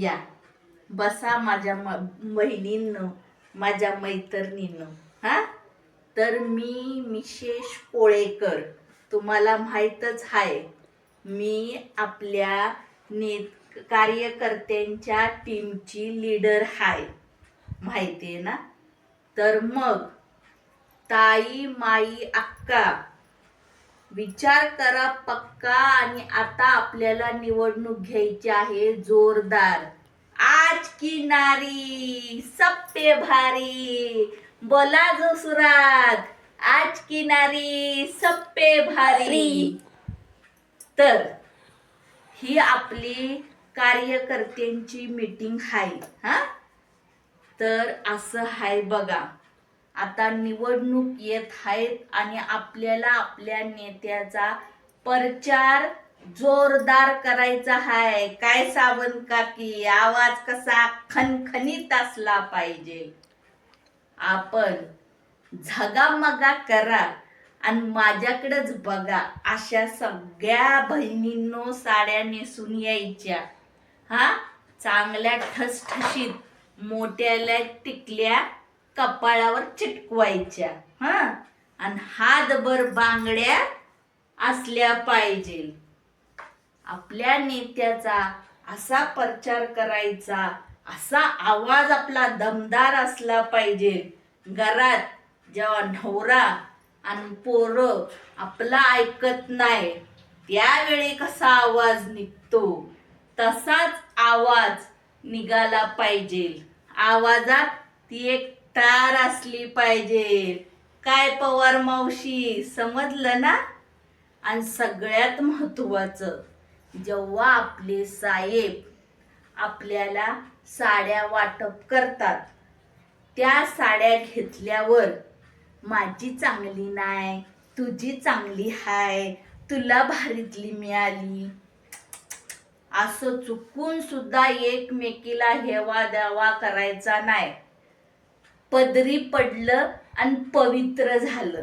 या. बसा माझ्या म बहिणींनो माझ्या मैत्रिणींनो. हा? तर मी मिशेष कोळेकर तुम्हाला माहीतच आहे मी आपल्या ने कार्यकर्त्यांच्या टीमची लीडर आहे माहिती आहे ना? तर मग ताई माई अक्का विचार करा पक्का आणि आता आपल्याला निवडणूक घ्यायची आहे जोरदार. आज की नारी सब पे भारी बोला जो सुरात आज की नारी सब पे भारी. तर ही आपली कार्यकर्त्यांची मीटिंग आहे हा? तर असं आहे बघा. आता निवडणूक येत आहेत आणि आपल्याला आपल्या नेत्याचा प्रचार जोरदार करायचा आहे काय सावंत काकी आवाज कसा खणखणीत असला पाहिजे? आपण झगामगा करा आणि माझ्याकडेच बघा. अशा सगळ्या बहिणींनो साड्या नेसून यायच्या. हा? चांगल्या ठसठशीत मोठ्याल्या टिकल्या कपाळावर चिटकवायच्या. हा? आणि हातभर बांगड्या असल्या पाहिजे आपल्या नेत्याचा असा प्रचार करायचा असा आवाज आपला दमदार असला पाहिजे. घरात जेव्हा नवरा आणि पोरं आपला ऐकत नाही त्यावेळी कसा आवाज निघतो? तसाच आवाज निघाला पाहिजे आवाजात ती एक तार असली पाहिजे. काय पवार मावशी समजलं ना? आणि सगळ्यात महत्वाचं जेव्हा आपले साहेब आपल्याला साड्या वाटप करतात त्या साड्या घेतल्यावर माझी चांगली नाही तुझी चांगली हाय तुला भारीतली मिळाली. असं चुकून सुद्धा एकमेकीला हेवा देवा करायचा नाही पदरी पडलं आणि पवित्र झालं.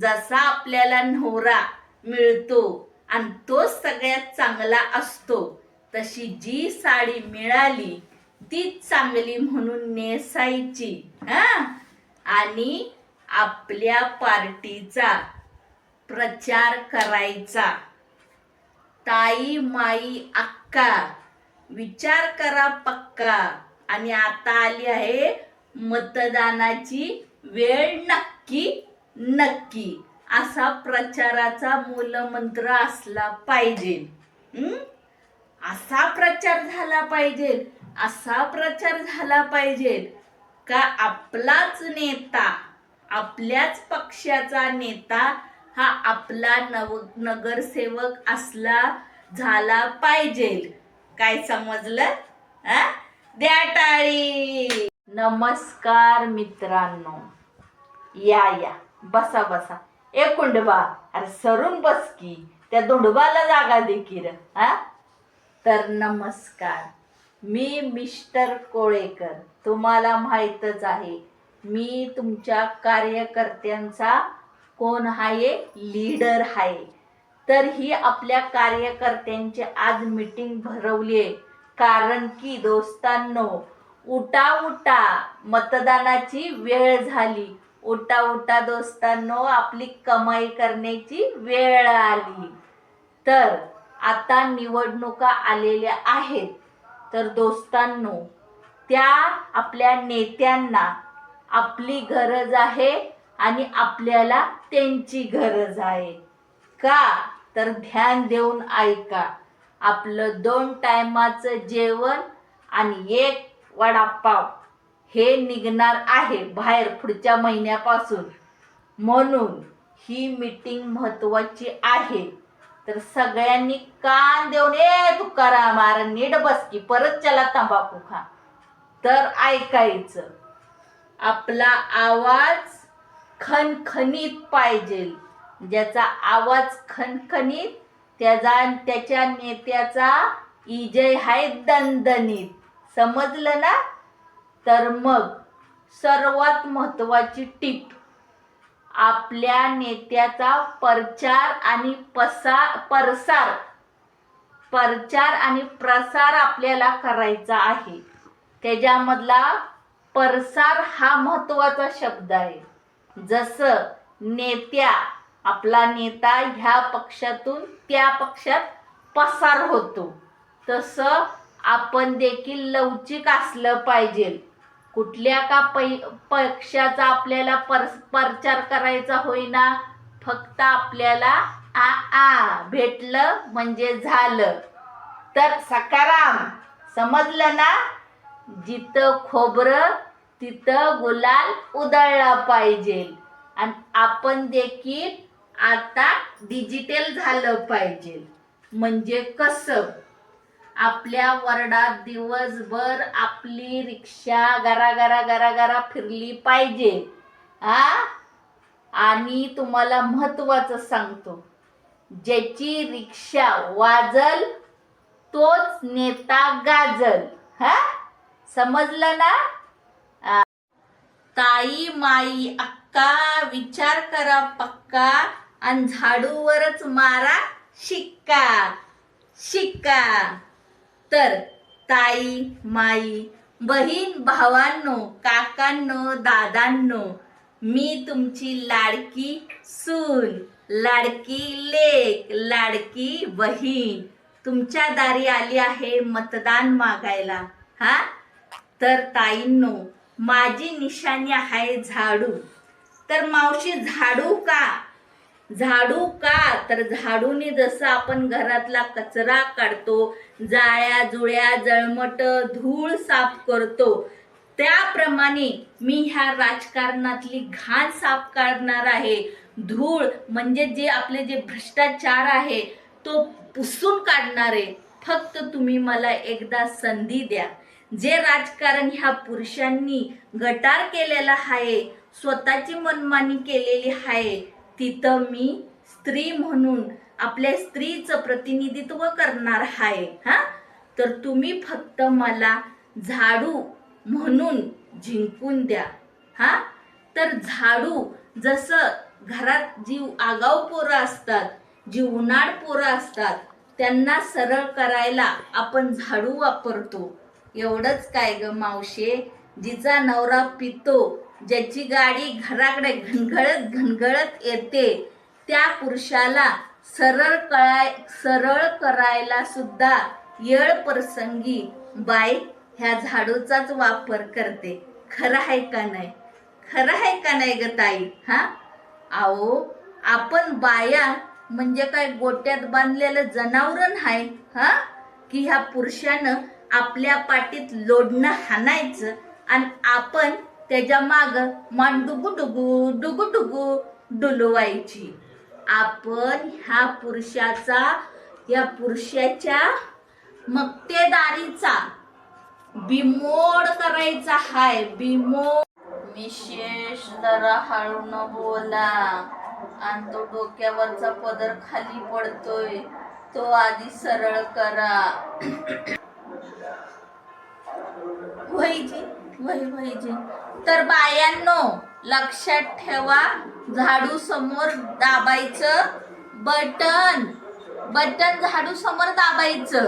जसा आपल्याला नवरा मिळतो आणि तो सगळ्यात चांगला असतो तशी जी साडी मिळाली तीच चांगली म्हणून नेसायची हा? आणि आपल्या पार्टीचा प्रचार करायचा. ताई माई अक्का विचार करा पक्का. आणि आता आली आहे मतदानाची वेळ नक्की नक्की. असा प्रचाराचा मूलमंत्र असला पाहिजे. असा प्रचार झाला पाहिजे. असा प्रचार झाला पाहिजे का आपलाच नेता आपल्याच पक्षाचा नेता हा आपला नव नगरसेवक असला झाला पाहिजे. काय समजलं? द्या टाळी! नमस्कार मित्रांनो. या या. बसा बसा. ए कुंडबा. अरे सरून बस की. त्या धुंडबाला जागा दे की रे हा? तर नमस्कार. मी मिस्टर कोळेकर. तुम्हाला माहीतच आहे मी तुमच्या कार्यकर्त्यांचा कोण आहे? लीडर आहे. तर ही आपल्या कार्यकर्त्यांची आज मीटिंग भरवली आहे कारण की दोस्तांनो उठा उठा मतदानाची वेळ झाली. उठा उठा दोस्तांनो आपली कमाई करण्याची वेळ आली. तर आता निवडणुका आलेल्या आहेत. तर दोस्तांनो त्या आपल्या नेत्यांना आपली गरज आहे आणि आपल्याला त्यांची गरज आहे. का? तर ध्यान देऊन ऐका. आपलं दोन टायमाचं जेवण आणि एक वडापाव. हे निघणार आहे बाहेर पुढच्या महिन्यापासून. म्हणून ही मीटिंग महत्वाची आहे. तर सगळ्यांनी कान देऊन ए तुकाराम नीट बस की परत चला तंबाखू खा. तर ऐकायचं आपला आवाज खणखणीत पाहिजे. ज्याचा आवाज खणखणीत त्याचा त्याच्या नेत्याचा इजय हाय दणदणीत. समजलं ना? तर मग सर्वात महत्वाची टीप आपल्या नेत्याचा प्रचार आणि पसा प्रसार प्रचार आणि प्रसार आपल्याला करायचा आहे. त्याच्यामधला प्रसार हा महत्त्वाचा शब्द आहे. जसं नेत्या आपला नेता ह्या पक्षातून त्या पक्षात पसार होतो. तसं आपण देखील लवचिक असलं पाहिजे. कुठल्या का पै पक्षाचा आपल्याला पर प्रचार करायचा होईना फक्त आपल्याला आ आ भेटलं म्हणजे झालं. तर सकाराम समजलं ना? जिथं खोबरं तिथं गुलाल उधळला पाहिजे. आणि आपण देखील आता डिजिटल झालं पाहिजे. म्हणजे कसं? आपल्या वर्डात दिवसभर आपली रिक्षा गरा गरा गरा गरा फिरली पाहिजे. आ? आणि तुम्हाला महत्वाचं सांगतो. ज्याची रिक्षा वाजल तोच नेता गाजल. हा? समजलं ना? ताई माई अक्का विचार करा पक्का आणि झाडूवरच मारा शिक्का. शिक्का. तर ताई माई बहीण भावांनो काकांनो दादांनो मी तुमची लाडकी सून लाडकी लेक लाडकी बहीण. तुमच्या दारी आली आहे मतदान मागायला हा? तर ताईंनो माझी निशाणी आहे झाडू. तर मावशी झाडू का? झाडू का? तर झाडूने जसं आपण घरातला कचरा काढतो जाळ्या जुळ्या जळमट धूळ साफ करतो त्याप्रमाणे मी ह्या राजकारणातली घाण साफ करणार आहे. धूळ म्हणजे जे आपले जे भ्रष्टाचार आहे तो पुसून काढणार आहे. फक्त तुम्ही मला एकदा संधी द्या. जे राजकारण ह्या पुरुषांनी गटार केलेला आहे स्वतःची मनमानी केलेली आहे तिथं मी स्त्री म्हणून आपल्या स्त्रीचं प्रतिनिधित्व करणार आहे हा? तर तुम्ही फक्त मला झाडू म्हणून जिंकून द्या हा? तर झाडू जसं घरात जी आगाऊ पोरं असतात जी उन्हाळ पोरं असतात त्यांना सरळ करायला आपण झाडू वापरतो. एवढंच काय ग मावशे? जिचा नवरा पितो ज्याची गाडी घराकडे घनघळत घनघळत येते त्या पुरुषाला सरळ कळाय सरळ करायला सुद्धा येळ प्रसंगी बाई ह्या झाडूचाच वापर करते. खरं आहे का नाही? खरं आहे का नाही ग ताई? हा? आओ आपण बाया म्हणजे काय गोट्यात बांधलेलं जनावरण आहे हा? की ह्या पुरुषानं आपल्या पाठीत लोडणं हाणायचं आणि आपण त्याच्या माग मान डुगू डुगू डुगू डुगू डुलवायची. आपण ह्या पुरुषाचा या पुरुषाच्या मक्तेदारीचा बिमोड करायचा हाय बिमोड. विशेष जरा हळू न बोला. आणि तो डोक्यावरचा पदर खाली पडतोय. तो आधी सरळ करा. व्हायची वही व्हायची तर बायांनो लक्षात ठेवा झाडू समोर दाबायचं बटन. बटन झाडू समोर दाबायचं.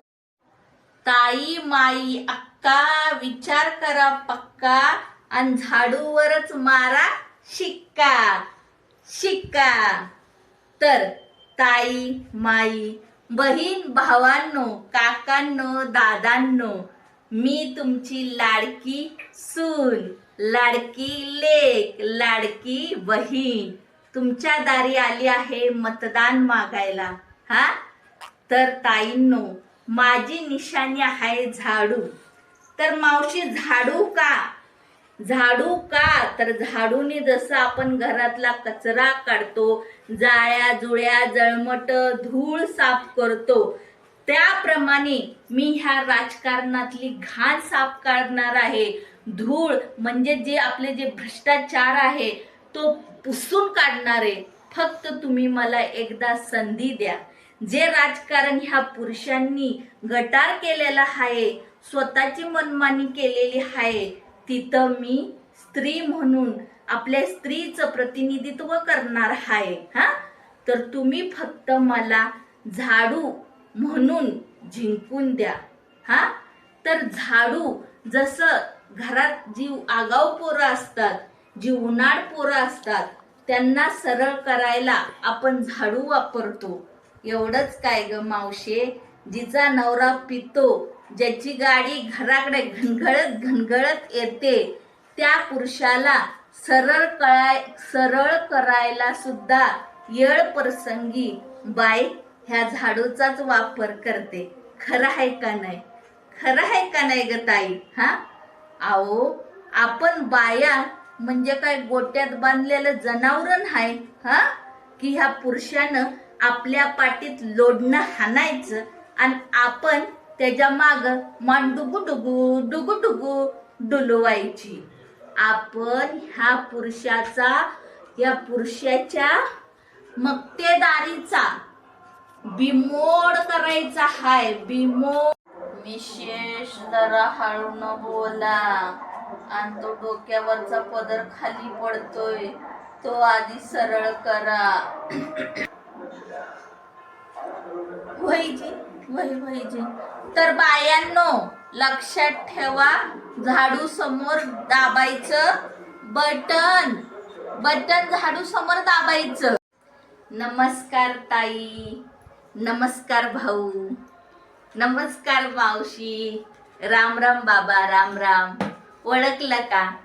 ताई माई अक्का विचार करा पक्का आणि झाडूवरच मारा शिक्का. शिक्का. तर ताई माई बहीण भावांनो काकांनो दादांनो मी तुमची लाडकी सून. लाडकी लेक लाडकी बहीण तुमच्या दारी आली आहे मतदान मागायला हा? तर ताईंनो माझी निशाणी आहे झाडू. तर मावशी झाडू का? झाडू का? तर झाडूने जसं आपण घरातला कचरा काढतो जाळ्या जुळ्या जळमट धूळ साफ करतो त्याप्रमाणे मी ह्या राजकारणातली घाण साफ करणार आहे. धूळ म्हणजे जे आपले जे भ्रष्टाचार आहे तो पुसून काढणार आहे फक्त तुम्ही मला एकदा संधी द्या. जे राजकारण ह्या पुरुषांनी गटार केलेला आहे स्वतःची मनमानी केलेली आहे तिथं मी स्त्री म्हणून आपल्या स्त्रीचं प्रतिनिधित्व करणार आहे हा? तर तुम्ही फक्त मला झाडू म्हणून जिंकून द्या हा? तर झाडू जसं घरात जी आगाऊ पोरं असतात जी उन्हाळ पोरं असतात त्यांना सरळ करायला आपण झाडू वापरतो. एवढंच काय ग मावशे? जिचा नवरा पितो ज्याची गाडी घराकडे घनघळत घनघळत येते त्या पुरुषाला सरळ कळाय सरळ करायला सुद्धा येळ प्रसंगी बाई ह्या झाडूचाच वापर करते. खरं आहे का नाही? खरं आहे का नाही ग ताई? हा? आओ आपण बाया म्हणजे काय गोट्यात बांधलेलं जनावरण आहे हा? की ह्या पुरुषानं आपल्या पाठीत लोडणं हाणायचं आणि आपण त्याच्या माग मान डुगू डुगू डुगू डुगू डुलवायची. आपण ह्या पुरुषाचा या पुरुषाच्या मक्तेदारीचा बिमोड करायचा हाय बिमोड विशेष जरा हळू न बोला. आणि तो डोक्यावरचा पदर खाली पडतोय. तो आधी सरळ करा. वहीजी वही वहीजी तर बायांनो लक्षात ठेवा झाडू समोर दाबायचं बटन. बटन झाडू समोर दाबायचं. नमस्कार ताई. नमस्कार भाऊ. नमस्कार मावशी. राम राम बाबा राम राम. ओळखलं का?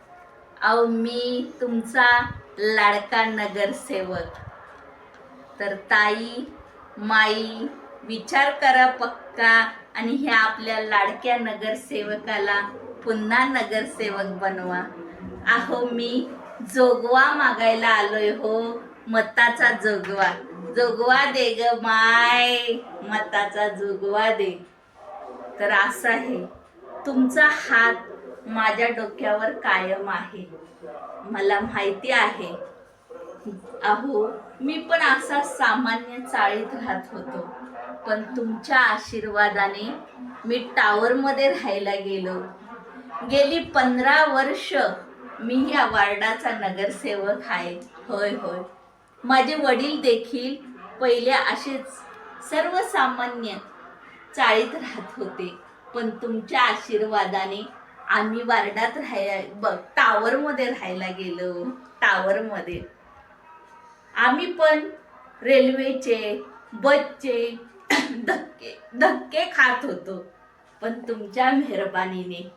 अहो मी तुमचा लाडका नगरसेवक. तर ताई माई विचार करा पक्का आणि ह्या आपल्या लाडक्या नगरसेवकाला पुन्हा नगरसेवक बनवा. अहो मी जोगवा मागायला आलोय हो मताचा जोगवा. जोगवा दे ग माय. मताचा जोगवा दे. तर असं आहे. तुमचा हात माझ्या डोक्यावर कायम आहे. मला माहिती आहे. अहो मी पण असा सामान्य चाळीत राहत होतो. पण तुमच्या आशीर्वादाने मी टावरमध्ये राहायला गेलो. गेली पंधरा वर्ष मी या वार्डाचा नगरसेवक आहे. होय होय. माझे वडील देखील पहिले असेच सर्वसामान्य चाळीत राहत होते. पण तुमच्या आशीर्वादाने आम्ही वार्डात राहाय बघ टावरमध्ये राहायला गेलो. टावरमध्ये. आम्ही पण रेल्वेचे बसचे धक्के धक्के खात होतो. पण तुमच्या मेहरबानीने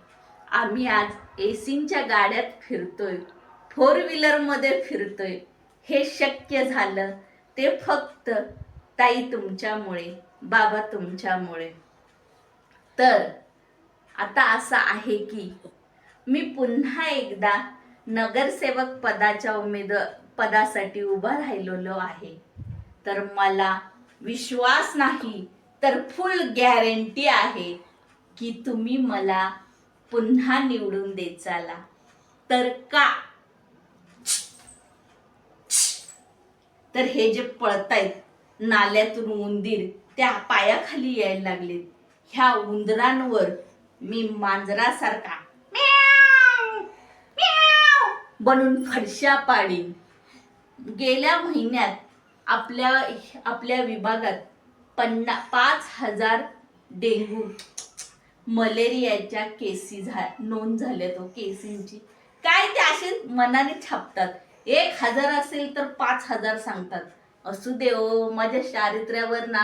आम्ही आज एसींच्या गाड्यात फिरतोय. फोर व्हीलरमध्ये फिरतोय. हे शक्य झालं. ते फक्त ताई तुमच्यामुळे बाबा तुमच्यामुळे. तर आता असं आहे की मी पुन्हा एकदा नगरसेवक पदाच्या उमेद पदासाठी उभा राहिलेलो आहे. तर मला विश्वास नाही तर फुल गॅरंटी आहे की तुम्ही मला पुन्हा निवडून देचाला. तर का तर हे जे पळतायत नाल्यातून उंदीर त्या पायाखाली यायला लागलेत. ह्या उंदरांवर मी मांजरासारखा बनून फडशा पाडीन. गेल्या महिन्यात आपल्या आपल्या विभागात पन्ना पाच हजार डेंगू मलेरियाच्या केसी झा नोंद झाल्या तो हो केसींची. काय ते असे मनाने छापतात? एक हजार असेल तर पाच हजार सांगतात. असू दे ओ माझ्या चारित्र्यावर ना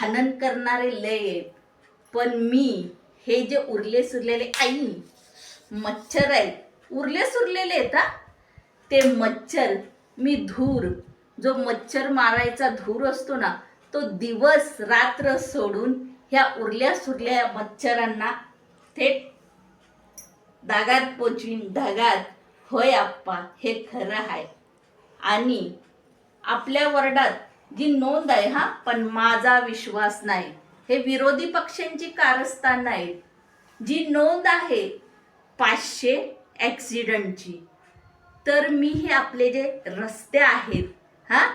हनन करणारे लय आहेत. पण मी हे जे उरले सुरलेले आई मच्छर आहेत. उरले सुरलेले आहेत हा? ते मच्छर मी धूर. जो मच्छर मारायचा धूर असतो ना तो दिवस रात्र सोडून ह्या उरल्या सुरल्या मच्छरांना थेट दागात पोचवीन ढगात होय आप्पा हे खरं आहे. आणि आपल्या वर्डात जी नोंद आहे हा पण माझा विश्वास नाही. हे विरोधी पक्षांची कारस्थान आहे. जी नोंद आहे पाचशे ॲक्सिडंटची तर मी हे आपले जे रस्ते आहेत हां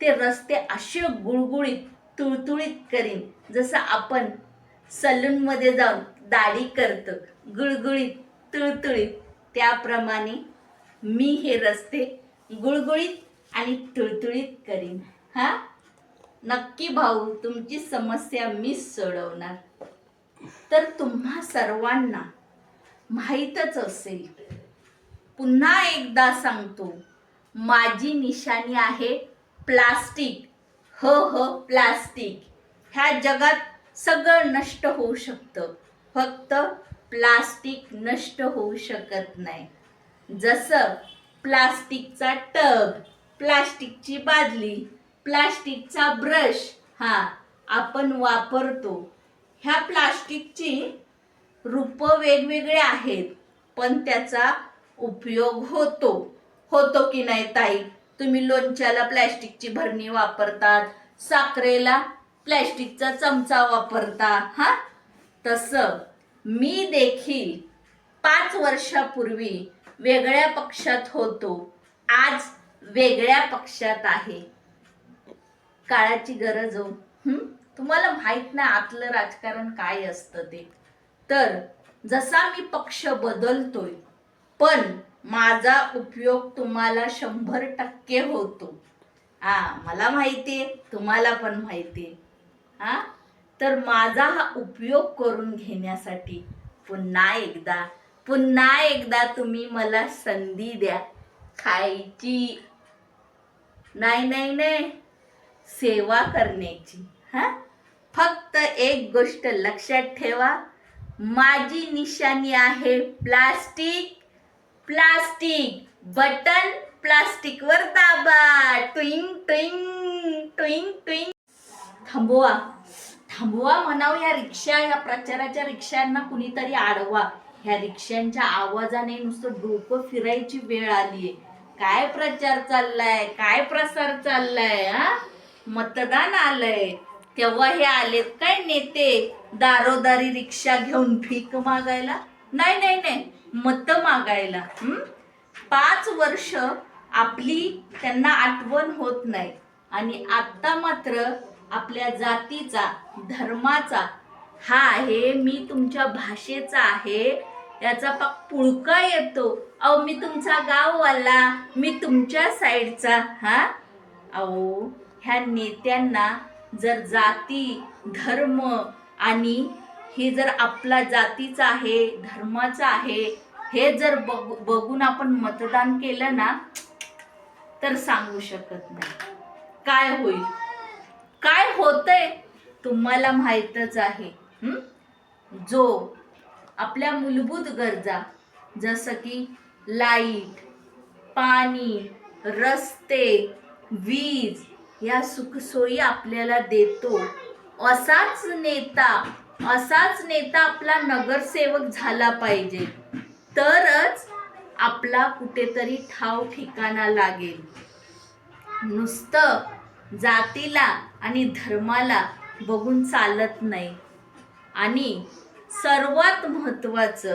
ते रस्ते असे गुळगुळीत तुळतुळीत करीन जसं आपण सलूनमध्ये जाऊन दाढी करतो गुळगुळीत तुळतुळीत त्याप्रमाणे मी हे रस्ते गुळगुळीत आणि तुळतुळीत करीन. हा? नक्की भाऊ तुमची समस्या मीच सोडवणार. तर तुम्हा सर्वांना माहीतच असेल. पुन्हा एकदा सांगतो माझी निशाणी आहे प्लास्टिक. हो हो प्लास्टिक. ह्या जगात सगळं नष्ट होऊ शकतं. फक्त प्लास्टिक नष्ट होऊ शकत नाही. जसं प्लास्टिकचा टब प्लास्टिकची बादली प्लास्टिकचा ब्रश हा आपण वापरतो. ह्या प्लास्टिकची रूपं वेगवेगळे आहेत पण त्याचा उपयोग होतो. होतो की नाही ताई? तुम्ही लोणच्याला प्लॅस्टिकची भरणी वापरतात साखरेला प्लॅस्टिकचा चमचा वापरता हा? तसं मी देखील पाच वर्षापूर्वी वेगळ्या पक्षात होतो. आज वेगळ्या पक्षात आहे. काळाची गरज हो. तुम्हाला माहीत नाही आतलं राजकारण काय असतं ते. तर जसा मी पक्ष बदलतोय पण माझा उपयोग तुम्हाला शंभर टक्के होतो. हा मला माहितीये तुम्हाला पण माहितीये. हा तर माझा हा उपयोग करून घेण्यासाठी पुन्हा एकदा पुन्हा एकदा तुम्ही मला संधी द्या. खायची. नाही नाही नाही. सेवा करण्याची. हा? फक्त एक गोष्ट लक्षात ठेवा. माझी निशाणी आहे प्लास्टिक. प्लास्टिक. बटन प्लास्टिकवर दाबा. ट्विंग ट्विंग ट्विंग ट्विंग. थांबवा. थांबवा म्हणाव या रिक्षा या प्रचाराच्या रिक्षांना कुणीतरी आडवा. ह्या रिक्षांच्या आवाजाने नुसतं डोकं फिरायची वेळ आलीये. काय प्रचार चाललाय? काय प्रसार चाललाय हा? मतदान आलंय. तेव्हा हे आलेत काय नेते? दारोदारी रिक्षा घेऊन भीक मागायला? नाही नाही नाही. मत मागायला. पाच वर्ष आपली त्यांना आठवण होत नाही. आणि आता मात्र आपल्या जातीचा धर्माचा हा आहे मी तुमच्या भाषेचा आहे. याचा पाक पुळका येतो. अहो मी तुमचा गाववाला मी तुमच्या साईडचा हा? अहो ह्या नेत्यांना जर जाती धर्म आणि हे जर आपला जातीचा आहे धर्माचा आहे हे जर बघ बघून आपण मतदान केलं ना तर सांगू शकत नाही. काय होईल? काय होतंय? तुम्हाला माहीतच आहे. जो आपल्या मूलभूत गरजा जसं की लाइट पाणी रस्ते वीज या सुखसोयी आपल्याला देतो. असाच नेता असाच नेता आपला नगरसेवक झाला पाहिजे. तरच आपला कुठेतरी ठाव ठिकाणा लागेल. नुसतं जातीला आणि धर्माला बघून चालत नाही. आणि सर्वात महत्वाचं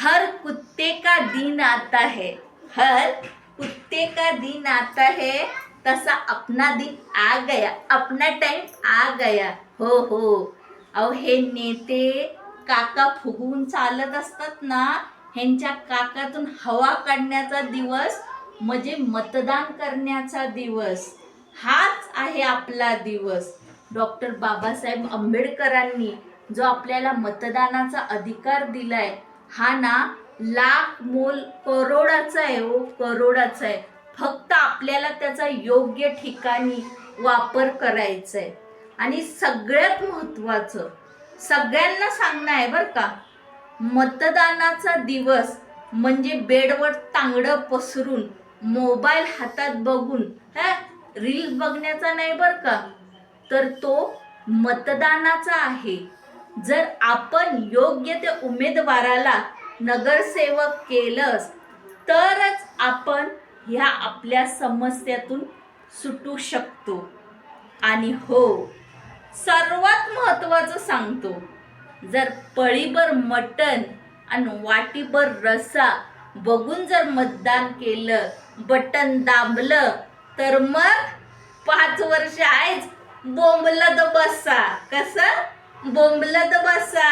हर कुत्ते का दिन आता है? हर कुत्ते का दिन आता है? तसा अपना दिन आ गया. अपना टाइम आ गया. हो हो. अहो हे नेते काका फुगवून चालत असतात ना ह्यांच्या काकातून हवा काढण्याचा दिवस म्हणजे मतदान करण्याचा दिवस. हाच आहे आपला दिवस. डॉक्टर बाबासाहेब आंबेडकरांनी जो आपल्याला मतदानाचा अधिकार दिलाय हा ना लाख मोल करोडाचा आहे हो करोडाचा आहे. फक्त आपल्याला त्याचा योग्य ठिकाणी वापर करायचा आहे आणि सगळ्यात महत्त्वाचं सगळ्यांना सांगणं आहे बरं का मतदानाचा दिवस म्हणजे बेडवर तांगडं पसरून मोबाईल हातात बघून रील्स बघण्याचा नाही बरं का? तर तो मतदानाचा आहे. जर आपण योग्य त्या उमेदवाराला नगरसेवक केलंच तरच आपण ह्या आपल्या समस्यातून सुटू शकतो. आणि हो सर्वात महत्त्वाचं सांगतो जर पळीभर मटण आणि वाटीभर रसा बघून जर मतदान केलं बटन दाबलं तर मग पाच वर्ष आहेच बोंबलत बसा. कसं? बोंबलत बसा.